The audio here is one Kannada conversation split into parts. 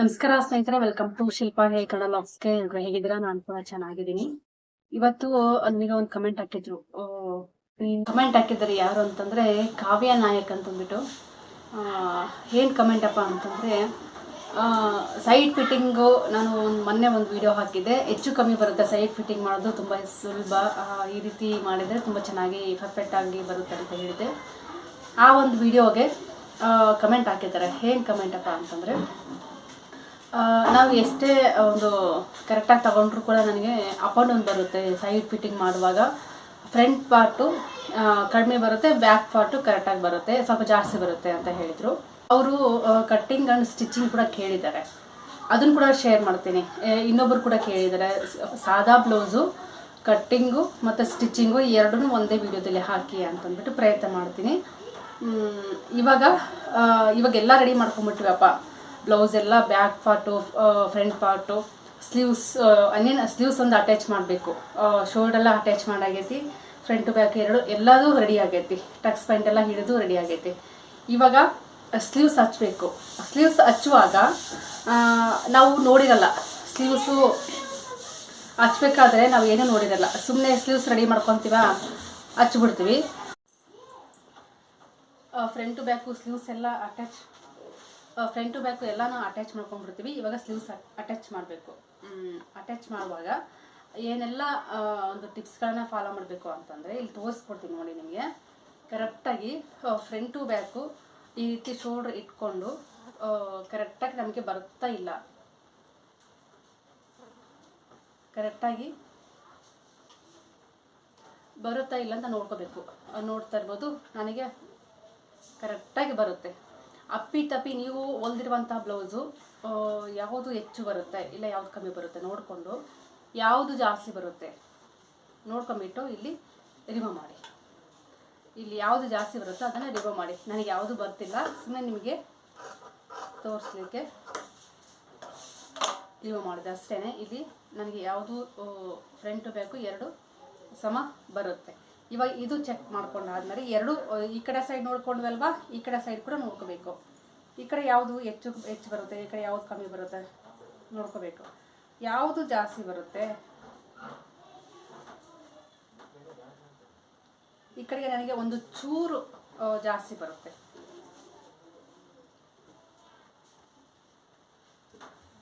ನಮಸ್ಕಾರ ಸ್ನೇಹಿತರೆ ವೆಲ್ಕಮ್ ಟು ಶಿಲ್ಪಾ ಹೇ ಕನ್ನಡ ಲಾಗ್ಸ್ಗೆ ಎಲ್ರು ಹೇಗಿದ್ದೀರಾ? ನಾನು ಕೂಡ ಚೆನ್ನಾಗಿದ್ದೀನಿ. ಇವತ್ತು ನನಗೆ ಒಂದು ಕಮೆಂಟ್ ಹಾಕಿದ್ರು. ಕಮೆಂಟ್ ಹಾಕಿದ್ದಾರೆ ಯಾರು ಅಂತಂದ್ರೆ, ಕಾವ್ಯ ನಾಯಕ್ ಅಂತಂದ್ಬಿಟ್ಟು. ಏನ್ ಕಮೆಂಟ್ ಅಪ್ಪ ಅಂತಂದ್ರೆ ಸೈಡ್ ಫಿಟ್ಟಿಂಗು ನಾನು ಒಂದು ಮೊನ್ನೆ ಒಂದು ವಿಡಿಯೋ ಹಾಕಿದ್ದೆ. ಹೆಚ್ಚು ಕಮ್ಮಿ ಬರುತ್ತೆ ಸೈಡ್ ಫಿಟ್ಟಿಂಗ್ ಮಾಡೋದು. ತುಂಬ ಸುಲಭ. ಈ ರೀತಿ ಮಾಡಿದರೆ ತುಂಬ ಚೆನ್ನಾಗಿ ಪರ್ಫೆಕ್ಟ್ ಆಗಿ ಬರುತ್ತೆ ಅಂತ ಹೇಳಿದೆ ಆ ಒಂದು ವಿಡಿಯೋಗೆ ಕಮೆಂಟ್ ಹಾಕಿದ್ದಾರೆ. ಏನು ಕಮೆಂಟ್ ಅಪ್ಪ ಅಂತಂದರೆ ನಾವು ಎಷ್ಟೇ ಒಂದು ಕರೆಕ್ಟಾಗಿ ತಗೊಂಡ್ರೂ ಕೂಡ ನನಗೆ ಅಪ್ ಆ್ಯಂಡ್ ಡೌನ್ ಬರುತ್ತೆ. ಸೈಡ್ ಫಿಟ್ಟಿಂಗ್ ಮಾಡುವಾಗ ಫ್ರಂಟ್ ಪಾರ್ಟು ಕಡಿಮೆ ಬರುತ್ತೆ ಬ್ಯಾಕ್ ಪಾರ್ಟು ಕರೆಕ್ಟಾಗಿ ಬರುತ್ತೆ, ಸ್ವಲ್ಪ ಜಾಸ್ತಿ ಬರುತ್ತೆ ಅಂತ ಹೇಳಿದರು. ಅವರು ಕಟ್ಟಿಂಗ್ ಆ್ಯಂಡ್ ಸ್ಟಿಚಿಂಗ್ ಕೂಡ ಕೇಳಿದ್ದಾರೆ. ಅದನ್ನು ಕೂಡ ಶೇರ್ ಮಾಡ್ತೀನಿ. ಇನ್ನೊಬ್ಬರು ಕೂಡ ಕೇಳಿದ್ದಾರೆ. ಸಾದಾ ಬ್ಲೌಸು ಕಟ್ಟಿಂಗು ಮತ್ತು ಸ್ಟಿಚಿಂಗು ಎರಡೂ ಒಂದೇ ವಿಡಿಯೋದಲ್ಲಿ ಹಾಕಿ ಅಂತಂದ್ಬಿಟ್ಟು ಪ್ರಯತ್ನ ಮಾಡ್ತೀನಿ. ಇವಾಗ ಇವಾಗೆಲ್ಲ ರೆಡಿ ಮಾಡ್ಕೊಂಬಿಟ್ಟಿವಪ್ಪ ಬ್ಲೌಸ್ ಎಲ್ಲ back part front part sleeves ಅನ್ನೇನು sleeves ಒಂದು ಅಟ್ಯಾಚ್ ಮಾಡಬೇಕು. ಶೋಲ್ಡೆಲ್ಲ ಅಟ್ಯಾಚ್ ಮಾಡಾಗೈತಿ. ಫ್ರಂಟ್ ಬ್ಯಾಕ್ ಎರಡು ಎಲ್ಲದೂ ರೆಡಿ ಆಗೈತಿ. ಟಕ್ಸ್ ಪ್ಯಾಂಟ್ ಎಲ್ಲ ಹಿಡಿದು ರೆಡಿ ಆಗೈತಿ. ಇವಾಗ ಸ್ಲೀವ್ಸ್ ಹಚ್ಚಬೇಕು ಸ್ಲೀವ್ಸ್ ಹಚ್ಚುವಾಗ ನಾವು ನೋಡಿರಲ್ಲ. ಸ್ಲೀವ್ಸು ಹಚ್ಬೇಕಾದ್ರೆ ನಾವು ಏನೂ ನೋಡಿರಲ್ಲ. ಸುಮ್ಮನೆ ಸ್ಲೀವ್ಸ್ ರೆಡಿ ಮಾಡ್ಕೊತೀವ, ಹಚ್ಬಿಡ್ತೀವಿ. ಫ್ರಂಟ್ ಬ್ಯಾಕು ಸ್ಲೀವ್ಸ್ ಎಲ್ಲ ಅಟ್ಯಾಚ್ ಫ್ರಂಟ್ ಟು ಬ್ಯಾಕು ಎಲ್ಲನೂ ಅಟ್ಯಾಚ್ ಮಾಡ್ಕೊಂಡ್ಬಿಡ್ತೀವಿ. ಇವಾಗ ಸ್ಲೀವ್ಸ್ ಅಟ್ಯಾಚ್ ಮಾಡಬೇಕು. ಅಟ್ಯಾಚ್ ಮಾಡುವಾಗ ಏನೆಲ್ಲ ಒಂದು ಟಿಪ್ಸ್ಗಳನ್ನ ಫಾಲೋ ಮಾಡಬೇಕು ಅಂತಂದರೆ ಇಲ್ಲಿ ತೋರಿಸ್ಕೊಡ್ತೀನಿ ನೋಡಿ ನಿಮಗೆ. ಕರೆಕ್ಟಾಗಿ ಫ್ರಂಟ್ ಟು ಬ್ಯಾಕು ಈ ರೀತಿ ಶೋಲ್ಡ್ರ್ ಇಟ್ಕೊಂಡು ಕರೆಕ್ಟಾಗಿ ನಮಗೆ ಬರ್ತಾ ಇಲ್ಲ. ಕರೆಕ್ಟಾಗಿ ಬರುತ್ತಾ ಇಲ್ಲ ಅಂತ ನೋಡ್ಕೋಬೇಕು. ನೋಡ್ತಾ ಇರ್ಬೋದು. ನನಗೆ ಕರೆಕ್ಟಾಗಿ ಬರುತ್ತೆ. ಅಪ್ಪಿ ತಪ್ಪಿ ನೀವು ಹೊಲ್ದಿರುವಂಥ ಬ್ಲೌಸು ಯಾವುದು ಹೆಚ್ಚು ಬರುತ್ತೆ? ಇಲ್ಲ ಯಾವುದು ಕಮ್ಮಿ ಬರುತ್ತೆ? ನೋಡಿಕೊಂಡು. ಯಾವುದು ಜಾಸ್ತಿ ಬರುತ್ತೆ? ನೋಡ್ಕೊಂಬಿಟ್ಟು ಇಲ್ಲಿ ರಿವ ಮಾಡಿ. ಇಲ್ಲಿ ಯಾವುದು ಜಾಸ್ತಿ ಬರುತ್ತೋ ಅದನ್ನು ರಿವ ಮಾಡಿ. ನನಗೆ ಯಾವುದು ಬರ್ತಿಲ್ಲ ಸುಮ್ಮನೆ ನಿಮಗೆ ತೋರಿಸ್ಲಿಕ್ಕೆ ರಿವ ಮಾಡಿದೆ ಅಷ್ಟೇ ಇಲ್ಲಿ ನನಗೆ ಯಾವುದು ಫ್ರಂಟ್ ಬೇಕು, ಎರಡು ಸಮ ಬರುತ್ತೆ. ಇವಾಗ ಇದು ಚೆಕ್ ಮಾಡ್ಕೊಂಡಾದ್ಮೇಲೆ ಎರಡು ಈ ಕಡೆ ಸೈಡ್ ನೋಡ್ಕೊಂಡ್ವಲ್ವಾ, ಈ ಕಡೆ ಸೈಡ್ ಕೂಡ ನೋಡ್ಕೋಬೇಕು. ಈ ಕಡೆ ಯಾವುದು ಹೆಚ್ಚು ಹೆಚ್ಚು ಬರುತ್ತೆ, ಈ ಕಡೆ ಯಾವುದು ಕಮ್ಮಿ ಬರುತ್ತೆ ನೋಡ್ಕೋಬೇಕು. ಯಾವುದು ಜಾಸ್ತಿ ಬರುತ್ತೆ? ಈ ಕಡೆಗೆ ನನಗೆ ಒಂದು ಚೂರು ಜಾಸ್ತಿ ಬರುತ್ತೆ.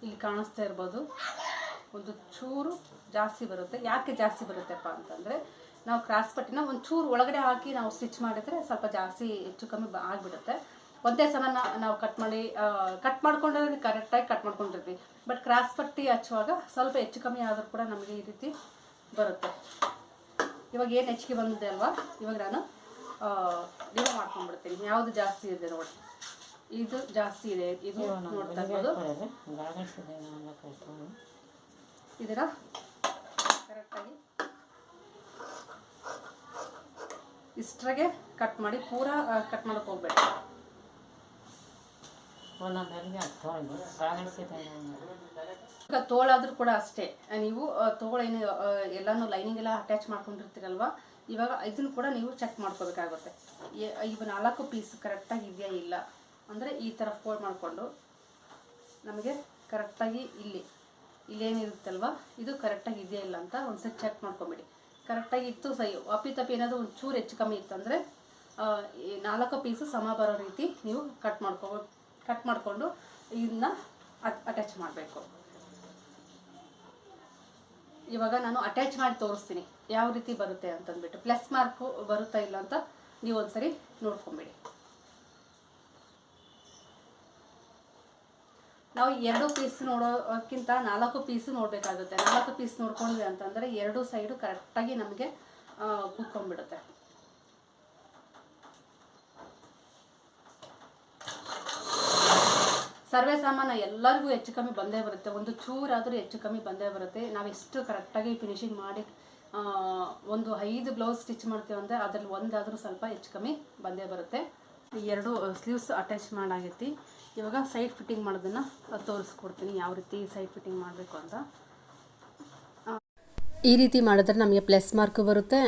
ಇಲ್ಲಿ ಕಾಣಿಸ್ತಾ ಇರ್ಬೋದು. ಒಂದು ಚೂರು ಜಾಸ್ತಿ ಬರುತ್ತೆ. ಯಾಕೆ ಜಾಸ್ತಿ ಬರುತ್ತೆಪ್ಪ ಅಂತಂದರೆ ನಾವು ಕ್ರಾಸ್ ಪಟ್ಟಿನ ಒಂದು ಚೂರು ಒಳಗಡೆ ಹಾಕಿ ನಾವು ಸ್ಟಿಚ್ ಮಾಡಿದ್ರೆ ಸ್ವಲ್ಪ ಜಾಸ್ತಿ ಹೆಚ್ಚು ಕಮ್ಮಿ ಆಗಿಬಿಡುತ್ತೆ. ಒಂದೇ ಸಮ ನಾವು ಕಟ್ ಮಾಡಿ ಕಟ್ ಮಾಡ್ಕೊಂಡ್ರೆ ಕರೆಕ್ಟಾಗಿ ಕಟ್ ಮಾಡ್ಕೊಂಡಿರ್ತೀವಿ. ಬಟ್ ಕ್ರಾಸ್ ಪಟ್ಟಿ ಹಚ್ಚುವಾಗ ಸ್ವಲ್ಪ ಹೆಚ್ಚು ಕಮ್ಮಿ ಆದರೂ ಕೂಡ ನಮಗೆ ಈ ರೀತಿ ಬರುತ್ತೆ. ಇವಾಗ ಏನು ಹೆಚ್ಚಿಗೆ ಬಂದಿದೆ ಅಲ್ವಾ? ಇವಾಗ ನಾನು ರಿಮೂವ್ ಮಾಡ್ಕೊಂಡ್ಬಿಡ್ತೀನಿ. ಯಾವುದು ಜಾಸ್ತಿ ಇದೆ ನೋಡಿ. ಇದು ಜಾಸ್ತಿ ಇದೆ. ಇದು ನೋಡ್ತಾ ಇರ್ಬೋದು. ಇದರ ಕರೆಕ್ಟಾಗಿ ಇಷ್ಟ್ರಾಗೆ ಕಟ್ ಮಾಡಿ ಪೂರ ಕಟ್ ಮಾಡೋಕೆ ಹೋಗ್ಬೇಡಿ. ಈಗ ತೋಳಾದ್ರೂ ಕೂಡ ಅಷ್ಟೇ. ನೀವು ತೋಳೇನು ತೋಳು ಏನು ಆ, ಎಲ್ಲಾನು ಲೈನಿಂಗ್ ಎಲ್ಲ ಅಟ್ಯಾಚ್ ಮಾಡ್ಕೊಂಡಿರ್ತೀರಲ್ವ? ಇವಾಗ ಇದನ್ನು ಕೂಡ ನೀವು ಚೆಕ್ ಮಾಡ್ಕೋಬೇಕಾಗುತ್ತೆ. ಈ ಇವು ನಾಲ್ಕು ಪೀಸ್ ಕರೆಕ್ಟಾಗಿ ಇದೆಯಾ ಇಲ್ಲ? ಅಂದರೆ ಈ ಥರ ಫೋಲ್ಡ್ ಮಾಡಿಕೊಂಡು ನಮಗೆ ಕರೆಕ್ಟಾಗಿ ಇಲ್ಲಿ ಇಲ್ಲೇನಿರುತ್ತಲ್ವ? ಇದು ಕರೆಕ್ಟಾಗಿ ಇದೆಯಾ ಇಲ್ಲ ಅಂತ ಒಂದ್ಸರಿ ಚೆಕ್ ಮಾಡ್ಕೊಂಬಿಡಿ. ಕರೆಕ್ಟಾಗಿ ಇತ್ತು ಸೈ ಅಪ್ಪಿ ತಪ್ಪಿ ಏನಾದರೂ ಒಂಚೂರು ಚೂರು ಹೆಚ್ಚು ಕಮ್ಮಿ ಇತ್ತಂದರೆ ನಾಲ್ಕು ಪೀಸು ಸಮ ಬರೋ ರೀತಿ ನೀವು ಕಟ್ ಮಾಡ್ಕೊ ಕಟ್ ಮಾಡಿಕೊಂಡು ಇದನ್ನ ಅಟ್ಯಾಚ್ ಮಾಡಬೇಕು. ಇವಾಗ ನಾನು ಅಟ್ಯಾಚ್ ಮಾಡಿ ತೋರಿಸ್ತೀನಿ, ಯಾವ ರೀತಿ ಬರುತ್ತೆ ಅಂತಂದ್ಬಿಟ್ಟು ಪ್ಲಸ್ ಮಾರ್ಕು ಬರುತ್ತಾ ಇಲ್ಲ ಅಂತ ನೀವು ಒಂದ್ಸರಿ ನೋಡ್ಕೊಂಬಿಡಿ. ನಾವು ಎರಡು ಪೀಸ್ ನೋಡೋಕ್ಕಿಂತ ನಾಲ್ಕು ಪೀಸ್ ನೋಡಬೇಕಾಗುತ್ತೆ. ನಾಲ್ಕು ಪೀಸ್ ನೋಡ್ಕೊಂಡ್ವಿ ಅಂತಂದರೆ ಎರಡು ಸೈಡು ಕರೆಕ್ಟಾಗಿ ನಮಗೆ ಕುಕ್ಕೊಂಡ್ಬಿಡುತ್ತೆ ಸರ್ವೇ ಸಾಮಾನ ಎಲ್ಲರಿಗೂ ಹೆಚ್ಚು ಕಮ್ಮಿ ಬಂದೇ ಬರುತ್ತೆ. ಒಂದು ಚೂರಾದರೂ ಹೆಚ್ಚು ಕಮ್ಮಿ ಬಂದೇ ಬರುತ್ತೆ. ನಾವು ಎಷ್ಟು ಕರೆಕ್ಟಾಗಿ ಫಿನಿಶಿಂಗ್ ಮಾಡಿ ಒಂದು ಐದು ಬ್ಲೌಸ್ ಸ್ಟಿಚ್ ಮಾಡ್ತೀವಿ ಅಂದರೆ ಅದರಲ್ಲಿ ಒಂದಾದರೂ ಸ್ವಲ್ಪ ಹೆಚ್ಚು ಕಮ್ಮಿ ಬಂದೇ ಬರುತ್ತೆ. ಎರಡು ಸ್ಲೀವ್ಸ್ ಅಟ್ಯಾಚ್ ಮಾಡಾಗೈತಿ. ಇವಾಗ ಸೈಡ್ ಫಿಟ್ಟಿಂಗ್ ಮಾಡೋದನ್ನು ತೋರಿಸ್ಕೊಡ್ತೀನಿ, ಯಾವ ರೀತಿ ಸೈಡ್ ಫಿಟ್ಟಿಂಗ್ ಮಾಡಬೇಕು ಅಂತ. ಈ ರೀತಿ ಮಾಡಿದ್ರೆ ನಮಗೆ ಪ್ಲಸ್ ಮಾರ್ಕ್ ಬರುತ್ತೆ.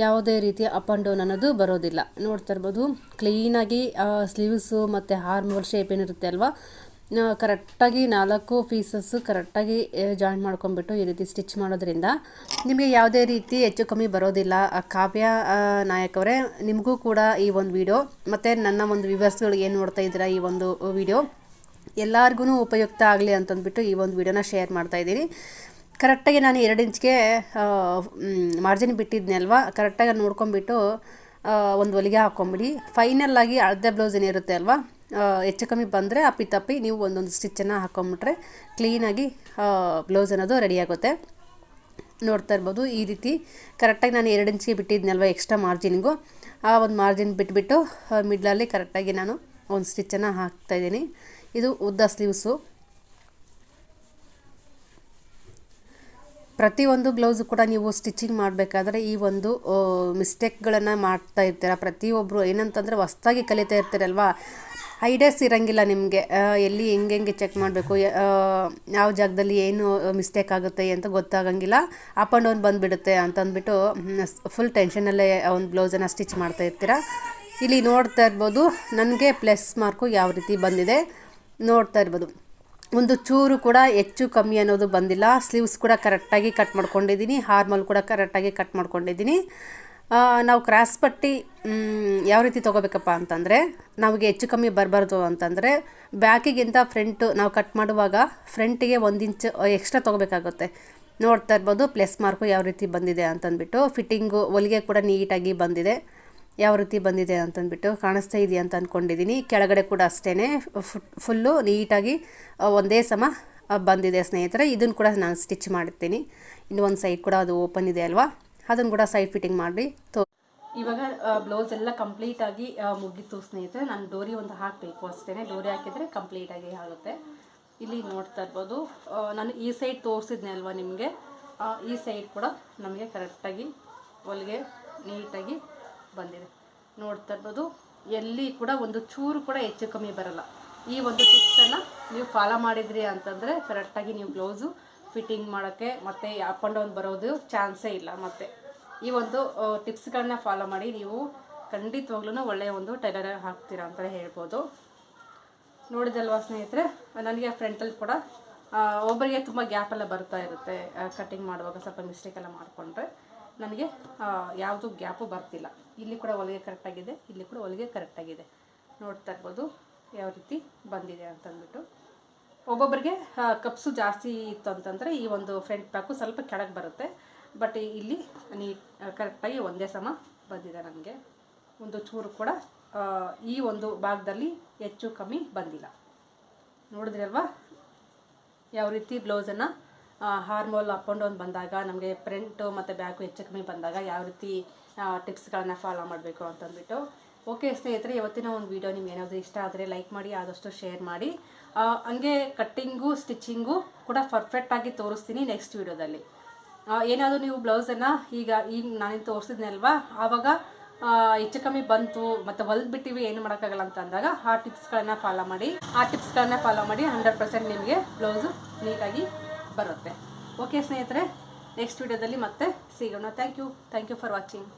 ಯಾವುದೇ ರೀತಿಯ ಅಪ್ ಆ್ಯಂಡ್ ಡೌನ್ ಅನ್ನೋದು ಬರೋದಿಲ್ಲ. ನೋಡ್ತಾ ಇರ್ಬೋದು ಕ್ಲೀನಾಗಿ ಸ್ಲೀವ್ಸು ಮತ್ತು ಹಾರ್ಮೋಲ್ ಶೇಪ್ ಏನಿರುತ್ತೆ ಅಲ್ವಾ? ಕರೆಕ್ಟಾಗಿ ನಾಲ್ಕು ಪೀಸಸ್ಸು ಕರೆಕ್ಟಾಗಿ ಜಾಯಿನ್ ಮಾಡ್ಕೊಂಬಿಟ್ಟು ಈ ರೀತಿ ಸ್ಟಿಚ್ ಮಾಡೋದ್ರಿಂದ ನಿಮಗೆ ಯಾವುದೇ ರೀತಿ ಹೆಚ್ಚು ಕಮ್ಮಿ ಬರೋದಿಲ್ಲ. ಕಾವ್ಯ ನಾಯಕ್ ನಿಮಗೂ ಕೂಡ ಈ ಒಂದು ವಿಡಿಯೋ ಮತ್ತು ನನ್ನ ಒಂದು ವ್ಯೂವರ್ಸ್ಗಳು ಏನು ನೋಡ್ತಾ ಇದ್ದೀರಾ ಈ ಒಂದು ವಿಡಿಯೋ ಎಲ್ಲರಿಗೂ ಉಪಯುಕ್ತ ಆಗಲಿ ಅಂತಂದ್ಬಿಟ್ಟು ಈ ಒಂದು ವಿಡಿಯೋನ ಶೇರ್ ಮಾಡ್ತಾಯಿದ್ದೀನಿ ಕರೆಕ್ಟಾಗಿ ನಾನು ಎರಡು ಇಂಚ್ಗೆ ಮಾರ್ಜಿನ್ ಬಿಟ್ಟಿದ್ದೆ ಅಲ್ವಾ? ಕರೆಕ್ಟಾಗಿ ನೋಡ್ಕೊಂಬಿಟ್ಟು ಒಂದು ಹೊಲಿಗೆ ಹಾಕ್ಕೊಂಬಿಡಿ ಫೈನಲ್ ಆಗಿ ಅಳತೆ ಬ್ಲೌಸ್ ಏನಿರುತ್ತೆ ಅಲ್ವಾ? ಹೆಚ್ಚು ಕಮ್ಮಿ ಬಂದರೆ ಅಪ್ಪಿತಪ್ಪಿ ನೀವು ಒಂದೊಂದು ಸ್ಟಿಚ್ಚನ್ನು ಹಾಕೊಂಬಿಟ್ರೆ ಕ್ಲೀನಾಗಿ ಬ್ಲೌಸ್ ಅನ್ನೋದು ರೆಡಿಯಾಗುತ್ತೆ ನೋಡ್ತಾ ಇರ್ಬೋದು, ಈ ರೀತಿ ಕರೆಕ್ಟಾಗಿ ನಾನು ಎರಡು ಇಂಚಿಗೆ ಬಿಟ್ಟಿದ್ನಲ್ವ ಎಕ್ಸ್ಟ್ರಾ ಮಾರ್ಜಿನ್ಗು ಆ ಒಂದು ಮಾರ್ಜಿನ್ ಬಿಟ್ಬಿಟ್ಟು ಮಿಡ್ಲಲ್ಲಿ ಕರೆಕ್ಟಾಗಿ ನಾನು ಒಂದು ಸ್ಟಿಚ್ಚನ್ನು ಹಾಕ್ತಾಯಿದ್ದೀನಿ ಇದು ಉದ್ದ ಸ್ಲೀವ್ಸು ಪ್ರತಿಯೊಂದು ಬ್ಲೌಸು ಕೂಡ ನೀವು ಸ್ಟಿಚಿಂಗ್ ಮಾಡಬೇಕಾದ್ರೆ ಈ ಒಂದು ಮಿಸ್ಟೇಕ್ಗಳನ್ನು ಮಾಡ್ತಾ ಇರ್ತೀರ. ಪ್ರತಿಯೊಬ್ಬರು ಏನಂತಂದರೆ ಹೊಸ್ದಾಗಿ ಕಲಿತಾ ಇರ್ತೀರಲ್ವಾ? ಐಡಿಯಾಸ್ ಇರೋಂಗಿಲ್ಲ ನಿಮಗೆ. ಎಲ್ಲಿ ಹೆಂಗೆ ಹೆಂಗೆ ಚೆಕ್ ಮಾಡಬೇಕು? ಯಾವ ಜಾಗದಲ್ಲಿ ಏನು ಮಿಸ್ಟೇಕ್ ಆಗುತ್ತೆ ಅಂತ ಗೊತ್ತಾಗಂಗಿಲ್ಲ. ಅಪ್ ಆ್ಯಂಡ್ ಡೌನ್ ಬಂದುಬಿಡುತ್ತೆ ಅಂತಂದ್ಬಿಟ್ಟು ಫುಲ್ ಟೆನ್ಷನಲ್ಲೇ ಒಂದು ಬ್ಲೌಸನ್ನು ಸ್ಟಿಚ್ ಮಾಡ್ತಾ ಇರ್ತೀರ? ಇಲ್ಲಿ ನೋಡ್ತಾ ಇರ್ಬೋದು, ನನಗೆ ಪ್ಲಸ್ ಮಾರ್ಕು ಯಾವ ರೀತಿ ಬಂದಿದೆ. ನೋಡ್ತಾ ಇರ್ಬೋದು. ಒಂದು ಚೂರು ಕೂಡ ಹೆಚ್ಚು ಕಮ್ಮಿ ಅನ್ನೋದು ಬಂದಿಲ್ಲ. ಸ್ಲೀವ್ಸ್ ಕೂಡ ಕರೆಕ್ಟಾಗಿ ಕಟ್ ಮಾಡ್ಕೊಂಡಿದ್ದೀನಿ. ಹಾರ್ಮಲ್ ಕೂಡ ಕರೆಕ್ಟಾಗಿ ಕಟ್ ಮಾಡ್ಕೊಂಡಿದ್ದೀನಿ. ನಾವು ಕ್ರಾಸ್ ಪಟ್ಟಿ ಯಾವ ರೀತಿ ತೊಗೋಬೇಕಪ್ಪ ಅಂತಂದರೆ, ನಮಗೆ ಹೆಚ್ಚು ಕಮ್ಮಿ ಬರಬಾರ್ದು ಅಂತಂದರೆ, ಬ್ಯಾಕಿಗಿಂತ ಫ್ರಂಟು ನಾವು ಕಟ್ ಮಾಡುವಾಗ ಫ್ರಂಟಿಗೆ ಒಂದು ಇಂಚು ಎಕ್ಸ್ಟ್ರಾ ತೊಗೋಬೇಕಾಗುತ್ತೆ. ನೋಡ್ತಾ ಇರ್ಬೋದು ಪ್ಲಸ್ ಮಾರ್ಕು ಯಾವ ರೀತಿ ಬಂದಿದೆ ಅಂತಂದ್ಬಿಟ್ಟು, ಫಿಟ್ಟಿಂಗು ಹೊಲಿಗೆ ಕೂಡ ನೀಟಾಗಿ ಬಂದಿದೆ. ಯಾವ ರೀತಿ ಬಂದಿದೆ ಅಂತಂದ್ಬಿಟ್ಟು ಕಾಣಿಸ್ತಾ ಇದೆಯಾ ಅಂತ ಅಂದ್ಕೊಂಡಿದ್ದೀನಿ ಕೆಳಗಡೆ ಕೂಡ ಅಷ್ಟೇ ಫುಲ್ಲು ನೀಟಾಗಿ ಒಂದೇ ಸಮ ಬಂದಿದೆ ಸ್ನೇಹಿತರೆ. ಇದನ್ನು ಕೂಡ ನಾನು ಸ್ಟಿಚ್ ಮಾಡ್ತೀನಿ ಇನ್ನು ಒಂದು ಸೈಡ್ ಕೂಡ ಅದು ಓಪನ್ ಇದೆ ಅಲ್ವಾ? ಅದನ್ನು ಕೂಡ ಸೈಡ್ ಫಿಟ್ಟಿಂಗ್ ಮಾಡಿ ತೋ ಇವಾಗ ಬ್ಲೌಸ್ ಎಲ್ಲ ಕಂಪ್ಲೀಟ್ ಆಗಿ ಆ, ಮುಗೀತು ಸ್ನೇಹಿತರೆ. ನಾನು ಡೋರಿ ಒಂದು ಹಾಕಬೇಕು ಅಷ್ಟೇ ಡೋರಿ ಹಾಕಿದರೆ ಕಂಪ್ಲೀಟ್ ಆಗಿ ಆಗುತ್ತೆ. ಇಲ್ಲಿ ನೋಡ್ತಾ ಇರ್ಬೋದು. ನಾನು ಈ ಸೈಡ್ ತೋರಿಸಿದ್ನೆ ಅಲ್ವಾ ನಿಮಗೆ? ಈ ಸೈಡ್ ಕೂಡ ನಮಗೆ ಕರೆಕ್ಟಾಗಿ ಹೊಲಿಗೆ ನೀಟಾಗಿ ಬಂದಿದೆ. ನೋಡ್ತಾ ಇರ್ಬೋದು. ಎಲ್ಲಿ ಕೂಡ ಒಂದು ಚೂರು ಕೂಡ ಹೆಚ್ಚು ಕಮ್ಮಿ ಬರಲ್ಲ. ಈ ಒಂದು ಟಿಪ್ಸನ್ನು ನೀವು ಫಾಲೋ ಮಾಡಿದ್ರಿ ಅಂತಂದರೆ ಕರೆಕ್ಟಾಗಿ ನೀವು ಬ್ಲೌಸು ಫಿಟ್ಟಿಂಗ್ ಮಾಡೋಕ್ಕೆ ಮತ್ತು ಅಪ್ ಆ್ಯಂಡ್ ಡೌನ್ ಬರೋದು ಚಾನ್ಸೇ ಇಲ್ಲ ಮತ್ತು. ಈ ಒಂದು ಟಿಪ್ಸ್ಗಳನ್ನ ಫಾಲೋ ಮಾಡಿ ನೀವು ಖಂಡಿತವಾಗ್ಲೂ ಒಳ್ಳೆಯ ಒಂದು ಟೈಲರ್ ಹಾಕ್ತೀರಾ ಅಂತಲೇ ಹೇಳ್ಬೋದು. ನೋಡಿದಲ್ವಾ ಸ್ನೇಹಿತರೆ, ನನಗೆ ಫ್ರೆಂಟಲ್ಲಿ ಕೂಡ ಒಬ್ಬರಿಗೆ ತುಂಬ ಗ್ಯಾಪ್ ಎಲ್ಲ ಬರ್ತಾ ಇರುತ್ತೆ ಕಟ್ಟಿಂಗ್ ಮಾಡುವಾಗ ಸ್ವಲ್ಪ ಮಿಸ್ಟೇಕ್ ಎಲ್ಲ ಮಾಡಿಕೊಂಡ್ರೆ ನನಗೆ ಯಾವುದು ಗ್ಯಾಪು ಬರ್ತಿಲ್ಲ. ಇಲ್ಲಿ ಕೂಡ ಹೊಲಿಗೆ ಕರೆಕ್ಟಾಗಿದೆ ಇಲ್ಲಿ ಕೂಡ ಹೊಲಿಗೆ ಕರೆಕ್ಟಾಗಿದೆ ನೋಡ್ತಾ ಇರ್ಬೋದು, ಯಾವ ರೀತಿ ಬಂದಿದೆ ಅಂತಂದ್ಬಿಟ್ಟು. ಒಬ್ಬೊಬ್ಬರಿಗೆ ಕಪ್ಸು ಜಾಸ್ತಿ ಇತ್ತು ಅಂತಂದರೆ ಈ ಒಂದು ಫ್ರಂಟ್ ಪ್ಯಾಕು ಸ್ವಲ್ಪ ಕೆಳಗೆ ಬರುತ್ತೆ. ಬಟ್ ಇಲ್ಲಿ ನೀ ಕರೆಕ್ಟಾಗಿ ಒಂದೇ ಸಮ ಬಂದಿದೆ ನನಗೆ ಒಂದು ಚೂರು ಕೂಡ ಈ ಒಂದು ಭಾಗದಲ್ಲಿ ಹೆಚ್ಚು ಕಮ್ಮಿ ಬಂದಿಲ್ಲ. ನೋಡಿದ್ರಿ ಅಲ್ವಾ ಯಾವ ರೀತಿ ಬ್ಲೌಸನ್ನು ಹಾರ್ಮೋಲ್ ಅಪ್ ಆ್ಯಂಡ್ ಬಂದಾಗ, ನಮಗೆ ಫ್ರಂಟು ಮತ್ತು ಬ್ಯಾಕು ಹೆಚ್ಚು ಕಮ್ಮಿ ಬಂದಾಗ ಯಾವ ರೀತಿ ಟಿಪ್ಸ್ಗಳನ್ನ ಫಾಲೋ ಮಾಡಬೇಕು ಅಂತಂದ್ಬಿಟ್ಟು ಓಕೆ ಸ್ನೇಹಿತರೆ, ಇವತ್ತಿನ ಒಂದು ವಿಡಿಯೋ ನಿಮ್ಗೆ ಏನಾದರೂ ಇಷ್ಟ ಆದರೆ ಲೈಕ್ ಮಾಡಿ, ಆದಷ್ಟು ಶೇರ್ ಮಾಡಿ. ಹಂಗೆ ಕಟ್ಟಿಂಗು ಸ್ಟಿಚಿಂಗು ಕೂಡ ಪರ್ಫೆಕ್ಟಾಗಿ ತೋರಿಸ್ತೀನಿ ನೆಕ್ಸ್ಟ್ ವಿಡಿಯೋದಲ್ಲಿ ಏನಾದರೂ ನೀವು ಬ್ಲೌಸನ್ನು ಈಗ ಈಗ ನಾನೇನು ತೋರಿಸಿದ್ನಲ್ವಾ ಆವಾಗ ಹೆಚ್ಚು ಕಮ್ಮಿ ಬಂತು, ಮತ್ತು ಹೊಲ್ದು ಬಿಟ್ಟಿವಿ ಏನು ಮಾಡೋಕ್ಕಾಗಲ್ಲ ಅಂತ ಅಂದಾಗ ಆ ಟಿಪ್ಸ್ಗಳನ್ನ ಫಾಲೋ ಮಾಡಿ, ಆ ಟಿಪ್ಸ್ಗಳನ್ನ ಫಾಲೋ ಮಾಡಿ ಹಂಡ್ರೆಡ್ ಪರ್ಸೆಂಟ್ ನಿಮಗೆ ಬ್ಲೌಸು ನೀಟಾಗಿ ಬರುತ್ತೆ. ಓಕೆ ಸ್ನೇಹಿತರೆ ನೆಕ್ಸ್ಟ್ ವಿಡಿಯೋದಲ್ಲಿ ಮತ್ತೆ ಸಿಗೋಣ thank you thank you for watching